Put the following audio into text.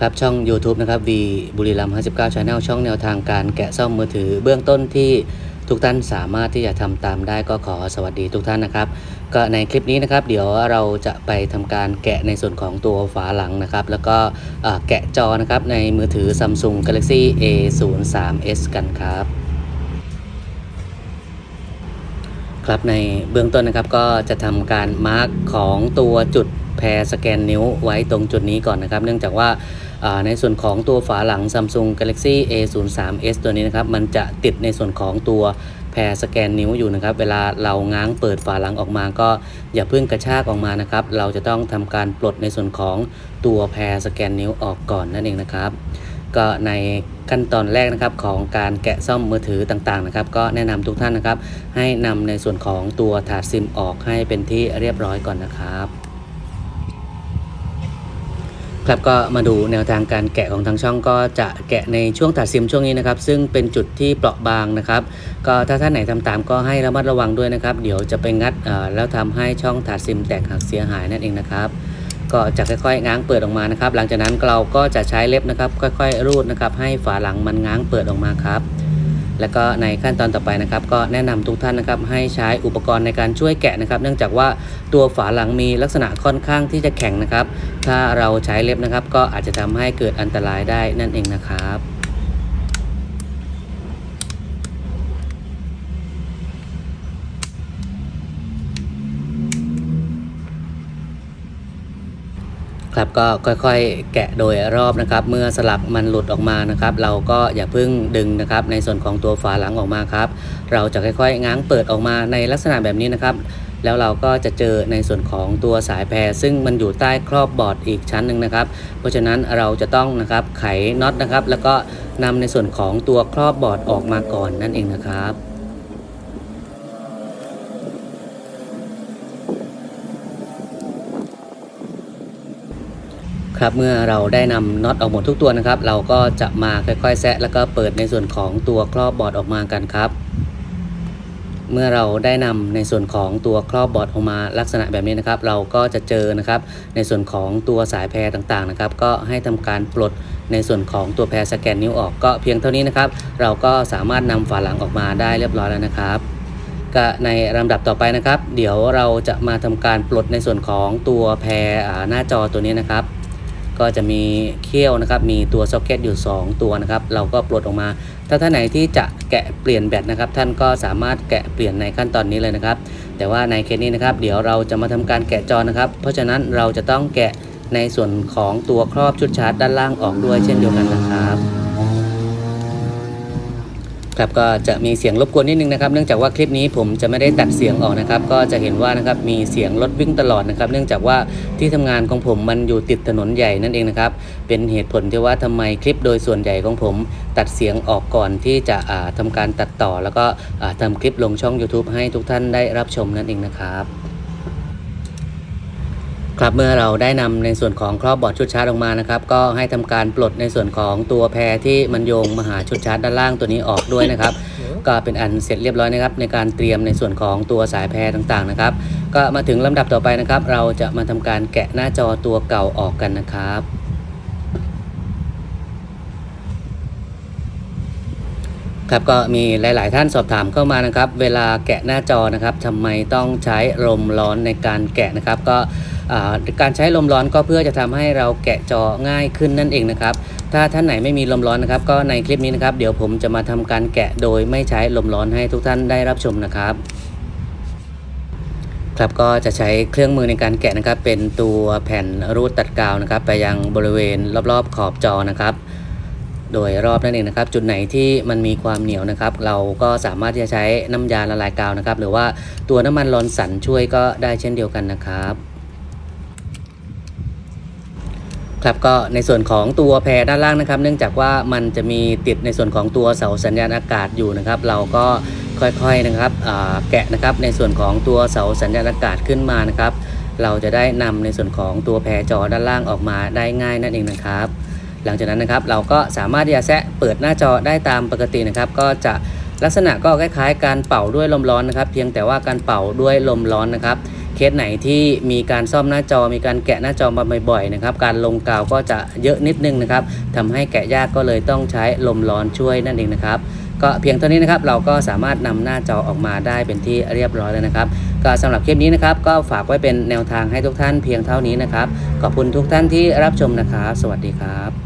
ครับช่อง YouTube นะครับ V บุรีรัมย์59 Channel ช่องแนวทางการแกะซ่อมมือถือ เบื้องต้นที่ทุกท่านสามารถที่จะทำตามได้ก็ขอสวัสดีทุกท่านนะครับ ก็ในคลิปนี้นะครับ เดี๋ยวเราจะไปทำการแกะในส่วนของตัวฝาหลังนะครับ แล้วก็แกะจอนะครับในมือถือ Samsung Galaxy A03s กันครับครับในเบื้องต้นนะครับก็จะทำการมาร์กของตัวจุด แพรสแกนนิ้วไว้ตรงจุดนี้ก่อนนะครับ เนื่องจากว่าในส่วนของตัวฝาหลัง Samsung Galaxy A03s ตัวนี้นะครับ มันจะติดในส่วนของตัวแพรสแกนนิ้วอยู่นะครับ เวลาเราง้างเปิดฝาหลังออกมาก็อย่าเพิ่งกระชากออกมานะครับ เราจะต้องทำการปลดในส่วนของตัวแพรสแกนนิ้วออกก่อนนั่นเองนะครับ ก็ในขั้นตอนแรกนะครับของการแกะซ่อมมือถือต่างๆนะครับ ก็แนะนำทุกท่านนะครับ ให้นำในส่วนของตัวถาดซิมออกให้เป็นที่เรียบร้อยก่อนนะครับ ครับก็มาดูแนวทางการแกะของทางช่องก็จะแกะในช่วงตัดซิมช่วงนี้นะครับ ซึ่งเป็นจุดที่เปราะบางนะครับ ก็ถ้าท่านไหนทำตามก็ให้ระมัดระวังด้วยนะครับ เดี๋ยวจะไปงัดแล้วทำให้ช่องถาดซิมแตกหักเสียหายนั่นเองนะครับ ก็จะค่อยๆ ง้างเปิดออกมานะครับ หลังจากนั้นเราก็จะใช้เล็บนะครับ ค่อยๆ รูดนะครับ ให้ฝาหลังมันง้างเปิดออกมาครับ และก็ในขั้นตอนต่อไปนะครับ ก็แนะนำทุกท่านนะครับให้ใช้อุปกรณ์ในการช่วยแกะนะครับ เนื่องจากว่าตัวฝาหลังมีลักษณะค่อนข้างที่จะแข็งนะครับ ถ้าเราใช้เล็บนะครับ ก็อาจจะทำให้เกิดอันตรายได้นั่นเองนะครับ ครับก็ค่อยๆ แกะโดยรอบนะครับ เมื่อสลักมันหลุดออกมานะครับ เราก็อย่าเพิ่งดึงนะครับ ในส่วนของตัวฝาหลังออกมาครับ เราจะค่อยๆ ง้างเปิดออกมาในลักษณะแบบนี้นะครับ แล้วเราก็จะเจอในส่วนของตัวสายแพรซึ่งมันอยู่ใต้ครอบบอร์ดอีกชั้นหนึ่งนะครับ เพราะฉะนั้นเราจะต้องนะครับไขน็อตนะครับ แล้วก็นำในส่วนของตัวครอบบอร์ดออกมาก่อนนั่นเองนะครับ ครับเมื่อเราได้นำน็อตออกหมดทุกตัวนะครับ เราก็จะมาค่อยๆแซะแล้วก็เปิดในส่วนของตัวครอบบอร์ดออกมากันครับ เมื่อเราได้นำในส่วนของตัวครอบบอร์ดออกมาลักษณะแบบนี้นะครับ เราก็จะเจอนะครับในส่วนของตัวสายแพรต่างๆนะครับ ก็ให้ทำการปลดในส่วนของตัวแพรสแกนนิ้วออกก็เพียงเท่านี้นะครับ เราก็สามารถนำฝาหลังออกมาได้เรียบร้อยแล้วนะครับก็ในลำดับต่อไปนะครับ เดี๋ยวเราจะมาทำการปลดในส่วนของตัวแพรหน้าจอตัวนี้นะครับ ก็จะมีเขี้ยวนะครับ มีตัวซ็อกเก็ตอยู่ 2 ตัวนะครับ เราก็ปลดออกมา ถ้าท่านไหนที่จะแกะเปลี่ยนแบตนะครับ ท่านก็สามารถแกะเปลี่ยนในขั้นตอนนี้เลยนะครับ แต่ว่าในเคสนี้นะครับ เดี๋ยวเราจะมาทำการแกะจอนะครับ เพราะฉะนั้นเราจะต้องแกะในส่วนของตัวครอบชุดชาร์จด้านล่างออกด้วยเช่นเดียวกันนะครับ ครับก็จะมีเสียงรบกวนนิดนึงนะครับ เนื่องจากว่าคลิปนี้ผมจะไม่ได้ตัดเสียงออกนะครับ ก็จะเห็นว่านะครับมีเสียงรถวิ่งตลอดนะครับ เนื่องจากว่าที่ทำงานของผมมันอยู่ติดถนนใหญ่นั่นเองนะครับ เป็นเหตุผลที่ว่าทำไมคลิปโดยส่วนใหญ่ของผมตัดเสียงออกก่อนที่จะทำทำการตัดต่อ แล้วก็ทำทำคลิปลงช่อง YouTube ให้ทุกท่านได้รับชมนั่นเองนะครับ ครับเมื่อเราได้นำในส่วนของครอบบอร์ดชุดชาร์จออกมานะครับ ก็ให้ทำการปลดในส่วนของตัวแพรที่มันโยงมาหาชุดชาร์จด้านล่างตัวนี้ออกด้วยนะครับ ก็เป็นอันเสร็จเรียบร้อยนะครับ ในการเตรียมในส่วนของตัวสายแพรต่างๆนะครับ ก็มาถึงลำดับต่อไปนะครับ เราจะมาทำการแกะหน้าจอตัวเก่าออกกันนะครับครับก็มีหลาย ๆ ท่านสอบถามเข้ามานะครับ เวลาแกะหน้าจอนะครับทำไมต้องใช้ลมร้อนในการแกะนะครับ ก็ การใช้ลมร้อนก็เพื่อจะทำให้เราแกะจอง่ายขึ้นนั่นเองนะครับ ถ้าท่านไหนไม่มีลมร้อนนะครับ ก็ในคลิปนี้นะครับ เดี๋ยวผมจะมาทำการแกะโดยไม่ใช้ลมร้อนให้ทุกท่านได้รับชมนะครับครับก็จะใช้เครื่องมือในการแกะนะครับ เป็นตัวแผ่นรูดตัดกาวนะครับ ไปยังบริเวณรอบๆขอบจอนะครับ โดยรอบนั่นเองนะครับ จุดไหนที่มันมีความเหนียวนะครับ เราก็สามารถที่จะใช้น้ำยาละลายกาวนะครับ หรือว่าตัวน้ำมันร้อนสันช่วยก็ได้เช่นเดียวกันนะครับ ครับก็ในส่วนของตัวแพรด้านล่างนะครับ เนื่องจากว่ามันจะมีติดในส่วนของตัวเสาสัญญาณอากาศอยู่นะครับ เราก็ค่อยๆนะครับแกะนะครับในส่วนของตัวเสาสัญญาณอากาศขึ้นมานะครับ เราจะได้นำในส่วนของตัวแพรจอด้านล่างออกมาได้ง่ายนั่นเองนะครับ หลังจากนั้นนะครับเราก็สามารถที่จะแซะเปิดหน้าจอได้ตามปกตินะครับ ก็จะลักษณะก็คล้ายๆ การเป่าด้วยลมร้อนนะครับ เพียงแต่ว่าการเป่าด้วยลมร้อนนะครับ เคสไหนที่มีการซ่อมหน้าจอมีการแกะหน้าจอมาบ่อยๆนะครับการลงกาวก็จะเยอะนิดนึงนะครับทำให้แกะยากก็เลยต้องใช้ลมร้อนช่วยนั่นเองนะครับก็เพียงเท่านี้นะครับเราก็สามารถนำหน้าจอออกมาได้เป็นที่เรียบร้อยแล้วนะครับ ก็สำหรับคลิปนี้นะครับก็ฝากไว้เป็นแนวทางให้ทุกท่านเพียงเท่านี้นะครับขอบคุณทุกท่านที่รับชมนะครับ สวัสดีครับ